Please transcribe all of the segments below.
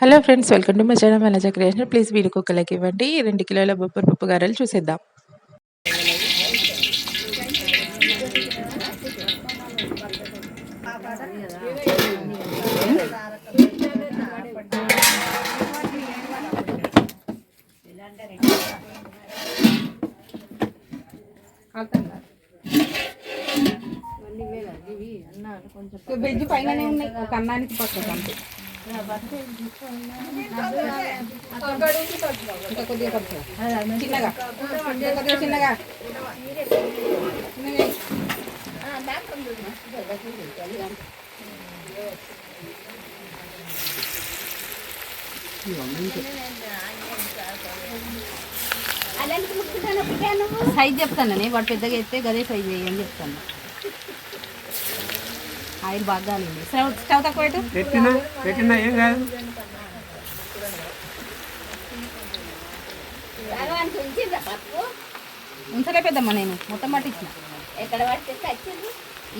Hello friends welcome to my channel మనజ creation please వీడియోకి ఒక like ఇవ్వండి రెండు కిలోల బొబ్బరి పప్పు గారెలు చూసేద్దాం. వెజ్ పైననే ఉన్నాయి ఒక అన్నానికి పక్కకు అంతే ఇంకా కొద్దిగా పక్కకు. చిన్నగా ఇంకా కొద్దిగా చిన్నగా చిన్నగా. సైజ్ చెప్తాను నేను వాడు పెద్దగా ఎత్తే గదే సైజ్ వేయని చెప్తాను ఆయిల్ బాగా కాలింది స్టవ్ స్టవ్ తక్కువ పెట్టు. పెట్టినా పెట్టినా ఏం కాదు. ఉంచలే పెద్దమ్మ నేను మొత్తం పట్టించిన. ఎక్కడ పడితే వచ్చింది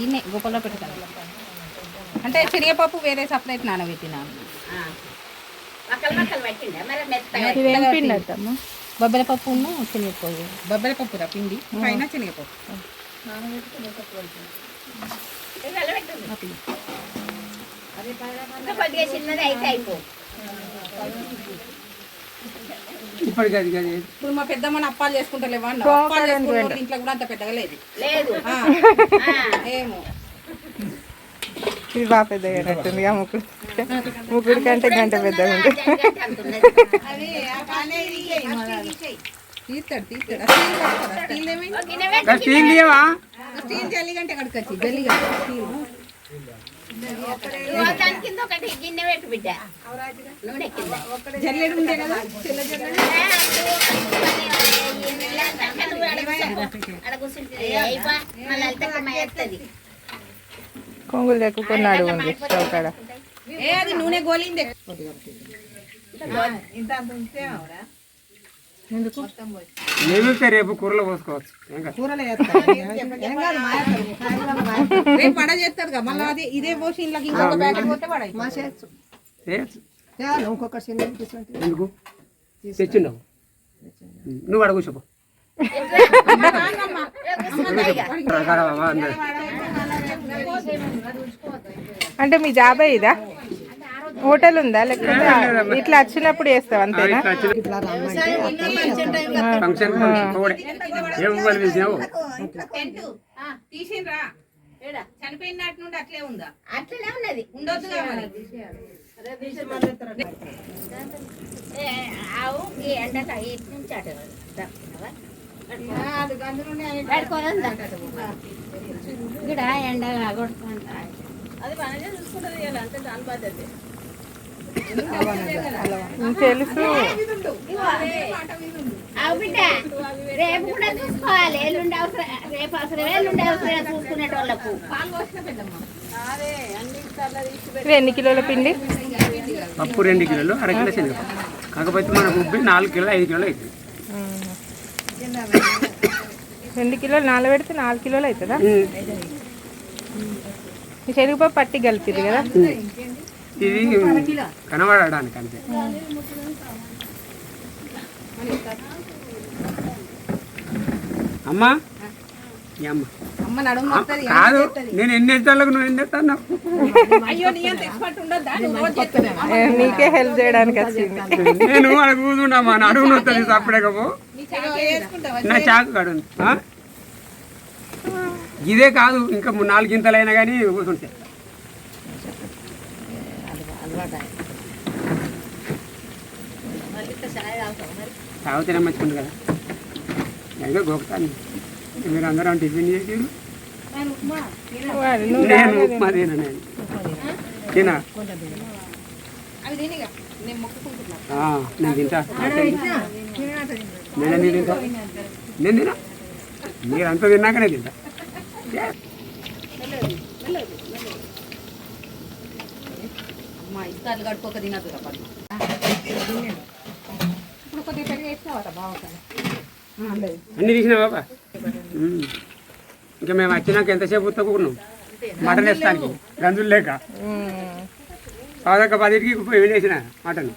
ఈయనే గొప్పలో పెట్టుతాను. అంటే శనగపప్పు వేరే సపరేట్ నానబెట్టినాను మక్కలు మక్కలు పట్టిండే? మరి మెత్తగా బొబ్బల పప్పు శనగపప్పు బొబ్బల పప్పు రా పిండి పైన శనగపప్పు. కొద్దిగా చిన్నది అయితే అయిపో. ఇప్పటికి అది అది ఇప్పుడు మా పెద్దమ్మని అప్పాలు చేసుకుంటలేవా అన్న? అప్పాలు చేసుకుంటే ఇంట్లో కూడా అంత పెద్దగా లేదు. లేదు. ఏమో. ఇది బాగా పెద్దగా అయినట్టుంది. ఆ ముక్కుడు ముక్కుడు కంటే గంట పెద్దగా జగ్గట్టు అంటున్నది. తీస్తాడు తీస్తాడు. స్టీల్ ఒకటి గిన్నె పెట్టు బిడ్డ. నూనె జల్లెడు కదా జల్లెడు? కొంగులు లేకున్నాడు ఉంది స్టవ్ కాడ ఏ అది నూనె గోలిందే. ఏమిస్తే రేపు కూరలో పోసుకోవచ్చు. రేపు కదా మళ్ళీ అది ఇదే పోసి ఇంట్లోకి ఇంకొక ప్యాకెట్ పోతే పడాయి చేయొచ్చు. ఇంకొక చిన్న ఎందుకు తెచ్చిండవు నువ్వు అడుగు చెప్పు అంటే మీ జాబే ఇదా హోటల్ ఉందా? లేకపోతే ఇట్లా వచ్చినప్పుడు వేస్తావు అంతేనా? ఫంక్షన్ కూడా ఏం ఇవ్వాలి పిలిచినావు తీసిండ్రా చనిపోయిన నాటి తెలుసు. ఆవు బిడ్డ రేపు కూడా చూసుకోవాలి. ఎల్లుండి అవసరం రేపు అవసరం ఎల్లుండి అవసరం చూసుకునేటోళ్ళకు. ఇది ఎన్ని కిలోల పిండి? పప్పు రెండు కిలోలు అర కిలో శనగపప్పు. కాకపోతే మనకు ఉబ్బి నాలుగు కిలో ఐదు కిలోలు అవుతుంది రెండు కిలోలు నాలుగు పెడితే నాలుగు కిలోలు అవుతుందా శనగపప్పు పట్టి కలిపిది కదా? ఇది కనబడడానికి అంతే. అమ్మా? కాదు నేను ఎన్ని ఎత్తాలకు నువ్వు ఎన్ని ఎత్తాను అయ్యో నీ అంత ఎక్స్పర్ట్ ఉండద్దా? నువ్వు రోజు చేస్తున్నావా? ఏ, నీకే హెల్ప్ చేయడానికి వచ్చింది. నేను అక్కడ కూర్చున్నామా నడువు నొత్తది సప్పుడేకపో నీ చాకు వేసుకుంటావా? నా చాకు కాడు. ఆ? ఇదే కాదు ఇంకా ము- నాలుగు గింతలైనా కానీ కూర్చుంటే. తాగితేనే మంచుకుంది కదా ఇంకా గోపుతాను మీరు అందరం టిఫిన్ చేసి నేను ఉప్మా తిన నేను తినా నేను తింటా నేను ఎందుకు తింటా నేను తినా మీరంతా తిన్నాకనే తింటా అమ్మా ఇస్తాలు తినద్దు పద్మ. ఇప్పుడు కొద్దిగా పెరిగి వేసినావట బాగుంటుంది అన్ని తీసినా బాబా. ఇంకా మేము వచ్చినాక ఎంతసేపు ఉత్తకున్నాం మటన్ వేస్తానికి. గంజులు లేక. పదిటికి పోయి వేసిన మటన్.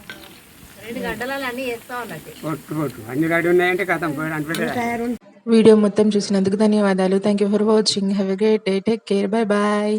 అన్ని రెడీ ఉన్నాయంటే కథం వీడియో మొత్తం చూసినందుకు ధన్యవాదాలు. Thank you for watching have a great day take care bye bye